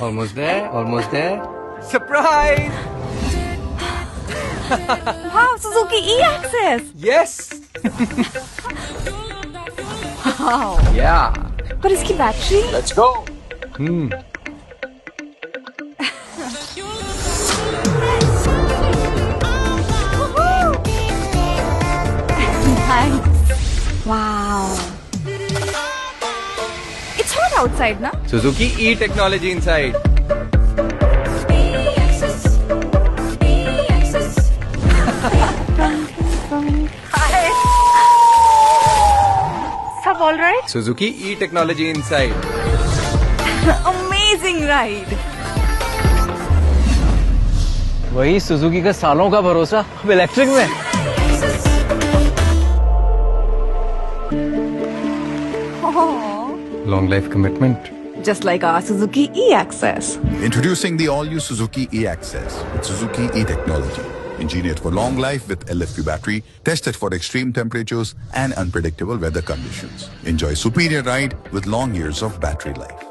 Almost there, almost there. Surprise! Wow, Suzuki E-Access! Yes! Wow. Yeah! पर इसकी battery Let's go! Hmm. Nice. Wow. Outside ना Suzuki ई technology inside सब all right Suzuki E technology inside amazing ride वही Suzuki का सालों का भरोसा अब इलेक्ट्रिक में। Long life commitment. Just like our Suzuki E-Access. Introducing the all-new Suzuki E-Access with Suzuki E-Technology. Engineered for long life with LFP battery, tested for extreme temperatures and unpredictable weather conditions. Enjoy superior ride with long years of battery life.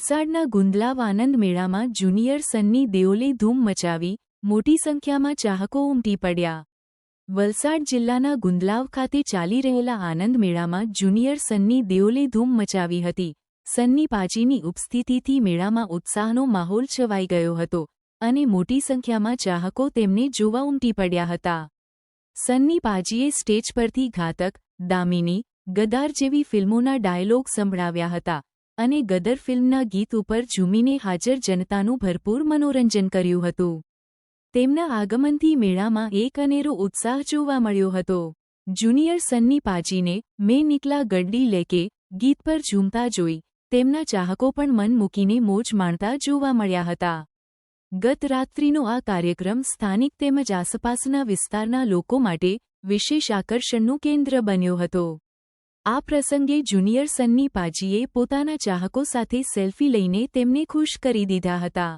વલસાડના ગુંદલાવ આનંદ મેળામાં junior Sunny દેઓલે ધૂમ મચાવી, મોટી સંખ્યામાં ચાહકો ઉમટી પડ્યા. વલસાડ જિલ્લાના ગુંદલાવ ખાતે ચાલી રહેલા આનંદ મેળામાં જુનિયર સન્ની દેઓલે ધૂમ મચાવી હતી. સન્ની પાજીની ઉપસ્થિતિથી મેળામાં ઉત્સાહનો માહોલ છવાઈ ગયો હતો અને મોટી સંખ્યામાં ચાહકો તેમને જોવા ઉમટી પડ્યા હતા. સન્ની પાજીએ સ્ટેજ પરથી ઘાતક, દામિની ગદાર જેવી ફિલ્મોના ડાયલોગ સંભળાવ્યા હતા. અને ગદર ફિલ્મના ગીત ઉપર ઝૂમીને હાજર જનતાનું ભરપૂર મનોરંજન કર્યું હતું. તેમના આગમનથી મેળામાં એક અનેરો ઉત્સાહ જોવા મળ્યો હતો. જુનિયર સન્ની પાજીને મેં નીકલા ગડ્ડી લેકે ગીત પર ઝૂમતા જોઈ તેમના ચાહકો પણ મન મૂકીને મોજ માણતા જોવા મળ્યા હતા. ગત રાત્રિનો આ કાર્યક્રમ સ્થાનિક તેમજ આસપાસના વિસ્તારના લોકો માટે વિશેષ આકર્ષણનું કેન્દ્ર બન્યો હતો. આ પ્રસંગે જુનિયર સન્ની પાજીએ પોતાના ચાહકો સાથે સેલ્ફી લઈને તેમને ખુશ કરી દીધા હતા.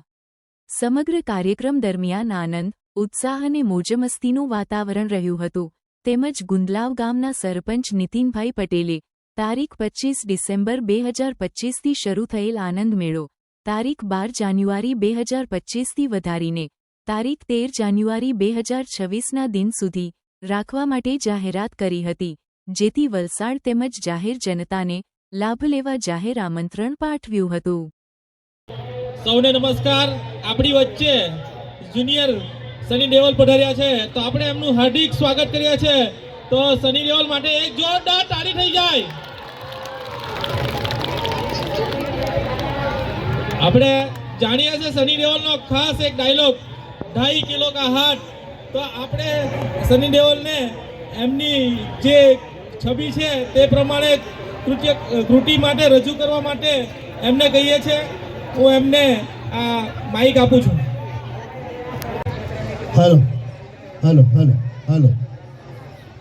સમગ્ર કાર્યક્રમ દરમિયાન આનંદ, ઉત્સાહ અને મોજમસ્તીનું વાતાવરણ રહ્યું હતું. તેમજ ગુંદલાવ ગામના સરપંચ નીતિનભાઈ પટેલે તારીખ પચ્ચીસ ડિસેમ્બર બે હજાર પચ્ચીસથી શરૂ થયેલ આનંદ મેળો, તારીખ બાર જાન્યુઆરી બે હજાર પચ્ચીસથી વધારીને, તારીખ તેર જાન્યુઆરી બે હજાર છવ્વીસના દિન સુધી રાખવા માટે જાહેરાત કરી હતી. જેથી વલસાડ તેમજ જાહેર જનતાને લાભ લેવા જાહેર આમંત્રણ પાઠવ્યું હતું. સૌને નમસ્કાર. આપણી વચ્ચે જુનિયર સની દેવલ પધાર્યા છે. તો આપણે એમનું હાર્દિક સ્વાગત કર્યા છે તો સની દેવલ માટે એક જોરદાર તાળી થઈ જાય. આપણે જાણીએ છીએ સની દેવલનો ખાસ એક ડાયલોગ ઢાઈ કિલો કા હાથ. તો આપણે સની દેવલને એમની જે છબી છે તે પ્રમાણે કૃત્ય કૃતિ માટે રજૂ કરવા માટે એમને કહીએ છીએ હું એમને આ માઇક આપું છું हेलो हेलो हेलो हेलो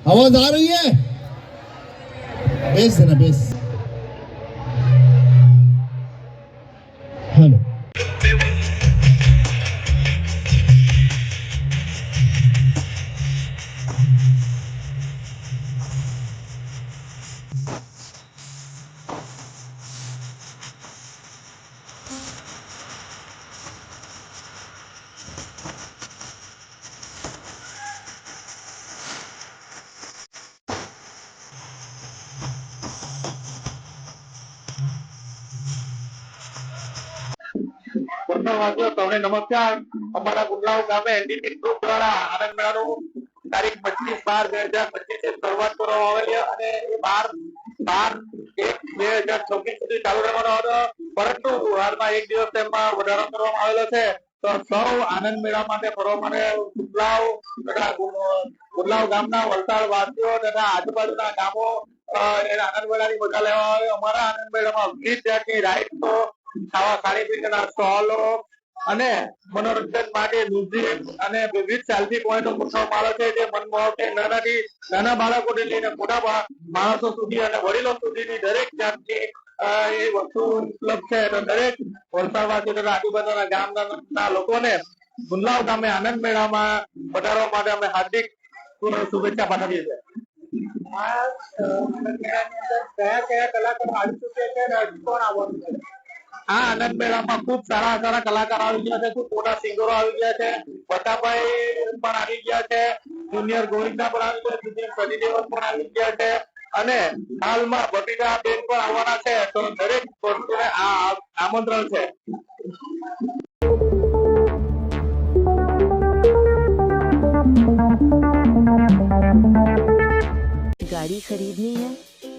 आवाज आ रही है बेस देना बेस हेलो ગુંડલાવ પરંતુ હાલમાં એક દિવસ તેમાં વધારો કરવામાં આવેલો છે. તો સૌ આનંદ મેળા માટે ફરવા માટે ગુંદલાવ તથા ગુ- ગુંદલાવ ગામના વલસાડ વાસીઓ તથા આજુબાજુના ગામો આનંદ મેળાની મજા લેવા આવે. અમારા આનંદ મેળામાં વિવિધ જાતની રાઇડ્સો ખાવા ખાણીપીણીના સ્ટોલો અને મનોરંજન માટે મ્યુઝિયમ અને વિવિધ સેલ્ફી પોઈન્ટો મૂકવામાં આવે છે જે મનમોહક નાનાથી નાના બાળકોને લઈને મોટા માણસો સુધી અને વડીલો સુધીની દરેક જાતની એ વસ્તુ ઉપલબ્ધ છે. તો દરેક વલસાડવાસી તથા આજુબાજુના ગામના લોકોને ગુંદલાવ ગામે આનંદ મેળામાં પધારવા માટે અમે હાર્દિક શુભેચ્છા પાઠવીએ છીએ. કયા કયા કલાકારો આવી ચૂક્યા છે અને કોણ આવવાનું છે? આ આનંદ મેળામાં ખૂબ સારા સારા કલાકારો આવી ગયા છે ખૂબ મોટા સિંગરો આવી ગયા છે બટાભાઈ પણ આવી ગયા છે જુનિયર ગોવિંદા પણ આવી ગયા છે જુનિયર સની દેવલ પણ આવી ગયા છે અને હાલમાં બબીતા બેન પણ આવવાના છે તો દરેક વસ્તુને આ આમંત્રણ છે गाड़ी खरीदनी है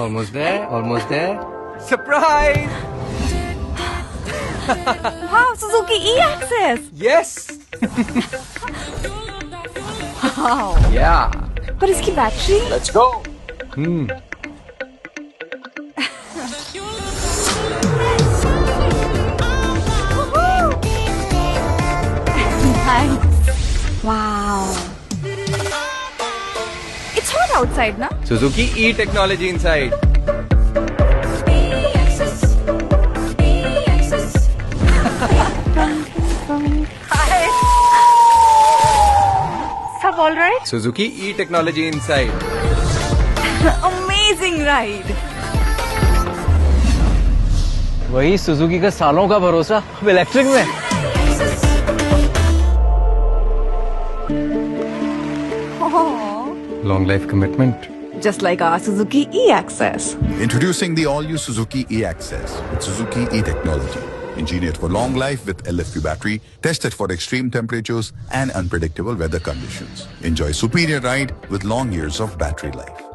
Almost there almost there Surprise! Wow, Suzuki E-Access. Yes! Wow. Yeah! पर इसकी battery Let's go! Hmm outside ना सुजुकी ई टेक्नोलॉजी इन साइड सब all right Suzuki E technology inside amazing ride वही सुजुकी का सालों का भरोसा अब इलेक्ट्रिक में। Long life commitment. Just like our Suzuki E-Access. Introducing the all-new Suzuki E-Access with Suzuki E-Technology. Engineered for long life with LFP battery, tested for extreme temperatures and unpredictable weather conditions. Enjoy superior ride with long years of battery life.